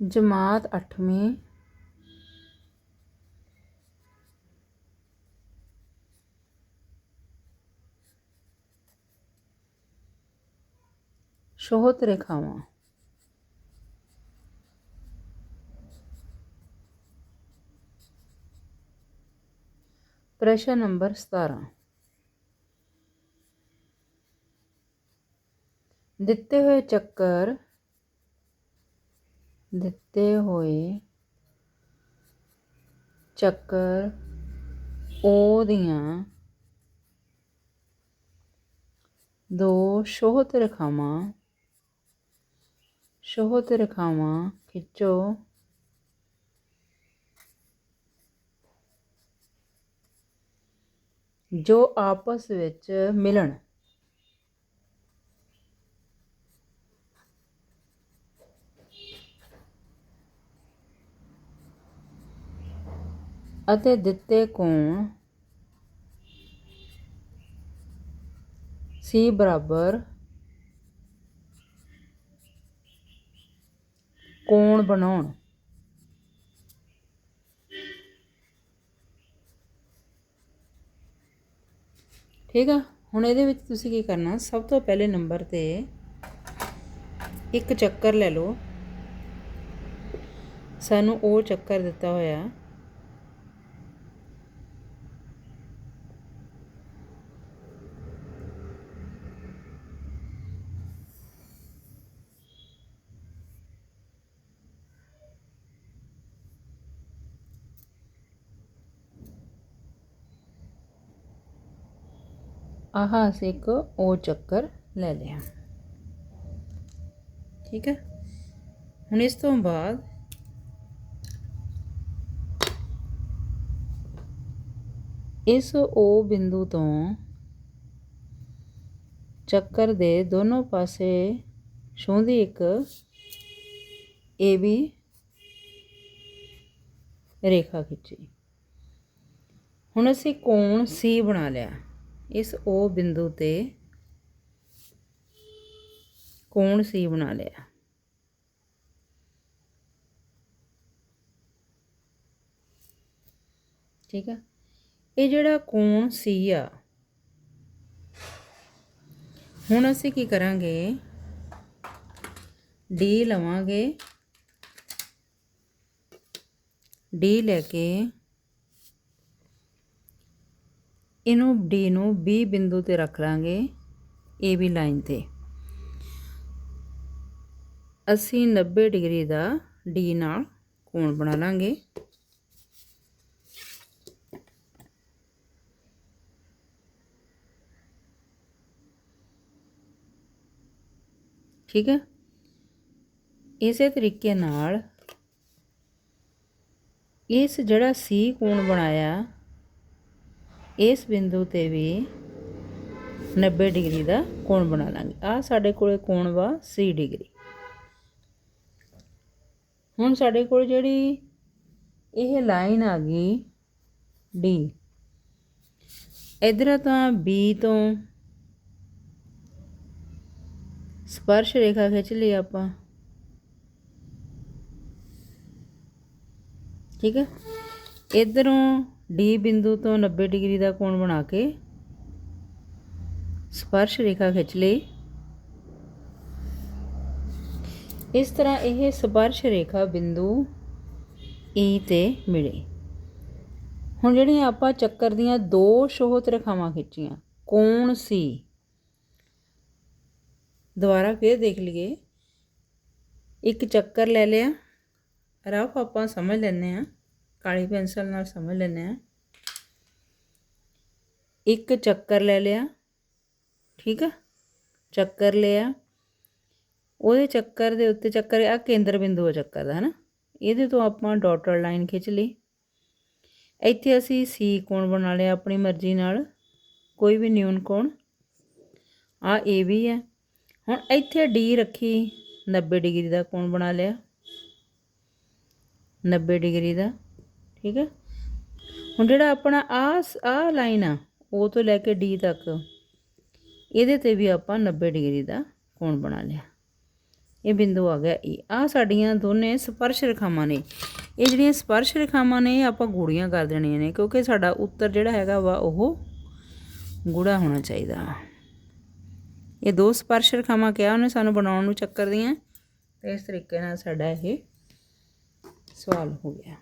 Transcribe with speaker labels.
Speaker 1: ਜਮਾਤ 8ਵੀਂ ਸ਼ੋਹਤ ਰੇਖਾਵਾਂ ਪ੍ਰਸ਼ਨ ਨੰਬਰ 17 ਦਿੱਤੇ ਹੋਏ ਚੱਕਰ ਦਿੱਤੇ ਹੋਏ ਚੱਕਰ O ਦੀਆਂ ਦੋ ਸ਼ੋਹਤ ਰੇਖਾਵਾਂ ਸ਼ੋਹਤ ਰੇਖਾਵਾਂ ਖਿੱਚੋ। ਜੋ ਆਪਸ ਵਿੱਚ ਮਿਲਣ। ਅਤੇ ਦਿੱਤੇ ਕੋਣ? C ਬਰਾਬਰ। ਕੋਣ ਬਣਾਉਣ? ਠੀਕ ਆ? ਹੁਣ ਇਹਦੇ ਵਿੱਚ ਤੁਸੀਂ ਕੀ ਕਰਨਾ? ਸਭ ਤੋਂ ਪਹਿਲੇ ਨੰਬਰ ਤੇ ਇੱਕ ਚੱਕਰ ਲੈ ਲਓ। ਸਾਨੂੰ ਉਹ ਚੱਕਰ ਦਿੱਤਾ ਹੋਇਆ। ਆਹ, ਅਸੀਂ ਇੱਕ ਉਹ ਚੱਕਰ ਲੈ ਲਿਆ। ਠੀਕ ਹੈ? ਹੁਣ ਇਸ ਤੋਂ ਬਾਅਦ ਇਸ ਉਹ ਬਿੰਦੂ ਤੋਂ ਚੱਕਰ ਦੇ ਦੋਨੋਂ ਪਾਸੇ ਛੋਂਦੀ ਇੱਕ AB ਰੇਖਾ ਖਿੱਚੀ। ਹੁਣ ਅਸੀਂ ਕੋਣ C ਬਣਾ ਲਿਆ। ਇਸ O ਬਿੰਦੂ ਤੇ ਕੋਣ ਸੀ ਬਣਾ ਲਿਆ? ਠੀਕ ਆ? ਇਹ ਜਿਹੜਾ ਕੋਣ ਸੀ ਆ, ਹੁਣ ਅਸੀਂ ਕੀ ਕਰਾਂਗੇ? ਡੀ ਲਵਾਂਗੇ। ਡੀ ਲੈ ਕੇ ਇਹਨੂੰ D ਨੂੰ B ਬਿੰਦੂ ਤੇ ਰੱਖ ਲਾਂਗੇ AB ਲਾਈਨ ਤੇ। ਅਸੀਂ 90 ਡਿਗਰੀ ਦਾ D ਨਾਲ ਕੋਣ ਬਣਾ ਲਾਂਗੇ? ਠੀਕ ਹੈ? ਇਸੇ ਤਰੀਕੇ ਨਾਲ ਇਸ ਜਿਹੜਾ C ਕੋਣ ਬਣਾਇਆ ਇਸ ਬਿੰਦੂ ਤੇ ਵੀ 90 ਡਿਗਰੀ ਦਾ ਕੋਣ ਬਣਾ ਲਾਂਗੇ। ਆ ਸਾਡੇ ਕੋਲੇ ਕੋਣ ਵਾ? 30 ਡਿਗਰੀ। ਹੁਣ ਸਾਡੇ ਕੋਲ ਜਿਹੜੀ ਇਹ ਲਾਈਨ ਆ ਗਈ ਡੀ ਇਧਰ ਤਾਂ B ਤੋਂ ਸਪਰਸ਼ ਰੇਖਾ ਖਿੱਚ ਲਈ ਆਪਾਂ। ਠੀਕ ਹੈ? ਇਧਰੋਂ ਡੀ ਬਿੰਦੂ ਤੋਂ 90 ਡਿਗਰੀ ਦਾ ਕੋਣ ਬਣਾ ਕੇ ਸਪਰਸ਼ ਰੇਖਾ ਖਿੱਚ ਲਈ। ਇਸ ਤਰ੍ਹਾਂ ਇਹ ਸਪਰਸ਼ ਰੇਖਾ ਬਿੰਦੂ ਈ ਤੇ ਮਿਲੇ। ਹੁਣ ਜਿਹੜੀਆਂ ਆਪਾਂ ਚੱਕਰ ਦੀਆਂ ਦੋ ਸ਼ੋਹਤ ਰੇਖਾਵਾਂ ਖਿੱਚੀਆਂ, ਕੋਣ ਸੀ ਦੁਬਾਰਾ ਫੇਰ ਦੇਖ ਲਈਏ। ਇੱਕ ਚੱਕਰ ਲੈ ਲਿਆ। ਰਫ ਆਪਾਂ ਸਮਝ ਲੈਂਦੇ ਆ ਕਾਲੀ ਪੈਨਸਲ ਨਾਲ ਸਮਝ ਲੈਂਦੇ ਆ ਇੱਕ ਚੱਕਰ ਲੈ ਲਿਆ, ਠੀਕ ਆ? ਚੱਕਰ ਲਿਆ। ਉਹਦੇ ਚੱਕਰ ਦੇ ਉੱਤੇ ਚੱਕਰ ਆ ਕੇਂਦਰ ਬਿੰਦੂ ਆ ਚੱਕਰ ਦਾ, ਹਨਾ? ਇਹਦੇ ਤੋਂ ਆਪਾਂ ਡਾਟਰ ਲਾਈਨ ਖਿੱਚ ਲਈ। ਇੱਥੇ ਅਸੀਂ ਸੀ ਕੋਣ ਬਣਾ ਲਿਆ ਆਪਣੀ ਮਰਜ਼ੀ ਨਾਲ, ਕੋਈ ਵੀ ਨਿਊਨ ਕੋਣ। ਆ ਏ ਵੀ ਹੈ। ਹੁਣ ਇੱਥੇ ਡੀ ਰੱਖੀ 90 ਡਿਗਰੀ ਦਾ ਕੋਣ ਬਣਾ ਲਿਆ। 90 ਡਿਗਰੀ ਦਾ। ਠੀਕ ਹੈ? ਹੁਣ ਜਿਹੜਾ ਆਪਣਾ ਆ ਆ ਲਾਈਨ ਆ, ਉਹ ਤੋਂ ਲੈ ਕੇ ਡੀ ਤੱਕ, ਇਹਦੇ ਤੇ ਵੀ ਆਪਾਂ 90 ਡਿਗਰੀ ਦਾ ਕੋਣ ਬਣਾ ਲਿਆ। ਇਹ ਬਿੰਦੂ ਆ ਗਿਆ e। ਈ ਆ ਸਾਡੀਆਂ ਦੋਨੇ ਸਪਰਸ਼ ਰੇਖਾਵਾਂ ਨੇ। ਇਹ ਜਿਹੜੀਆਂ ਸਪਰਸ਼ ਰੇਖਾਵਾਂ ਨੇ, ਇਹ ਆਪਾਂ ਗੂੜੀਆਂ ਕਰ ਦੇਣੀਆਂ ਨੇ, ਕਿਉਂਕਿ ਸਾਡਾ ਉੱਤਰ ਜਿਹੜਾ ਹੈਗਾ ਵਾ, ਉਹ ਗੂੜਾ ਹੋਣਾ ਚਾਹੀਦਾ। ਇਹ ਦੋ ਸਪਰਸ਼ ਰੇਖਾਵਾਂ ਕਿਹਾ ਉਹਨੇ, ਸਾਨੂੰ ਬਣਾਉਣ ਨੂੰ ਚੱਕਰ ਦੀਆਂ। ਤੇ ਇਸ ਤਰੀਕੇ ਨਾਲ ਸਾਡਾ ਇਹ ਸਵਾਲ ਹੋ ਗਿਆ।